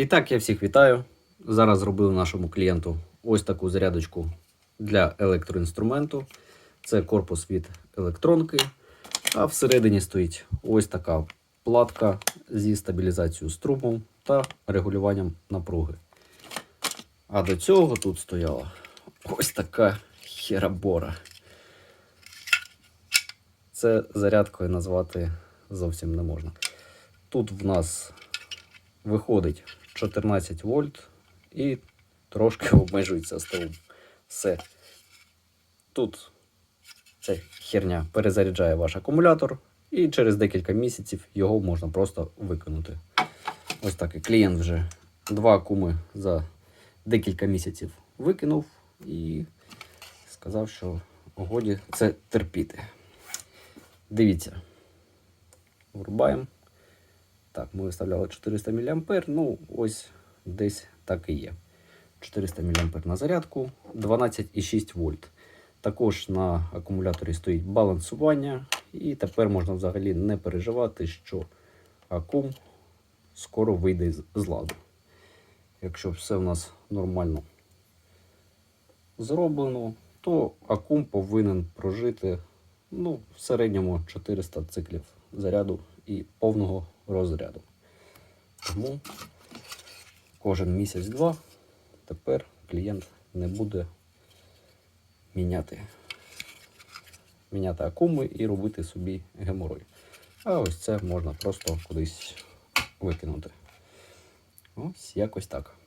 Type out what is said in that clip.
І так, я всіх вітаю. Зараз зробили нашому клієнту ось таку зарядочку для електроінструменту. Це корпус від електронки. А всередині стоїть ось така платка зі стабілізацією струму та регулюванням напруги. А до цього тут стояла ось така херабора. Це зарядкою назвати зовсім не можна. Тут в нас виходить 14 вольт і трошки обмежується струм. Все. Тут ця херня перезаряджає ваш акумулятор, і через декілька місяців його можна просто викинути. Ось так і клієнт вже два акуми за декілька місяців викинув і сказав, що годі це терпіти. Дивіться, врубаємо. Так, ми виставляли 400 мА, ну ось десь так і є. 400 мА на зарядку, 12,6 вольт. Також на акумуляторі стоїть балансування, і тепер можна взагалі не переживати, що акум скоро вийде з ладу. Якщо все в нас нормально зроблено, то акум повинен прожити ну, в середньому 400 циклів заряду і повного розряду. Тому кожен місяць-два тепер клієнт не буде міняти, міняти акуми і робити собі геморой. А ось це можна просто кудись викинути. Ось якось так.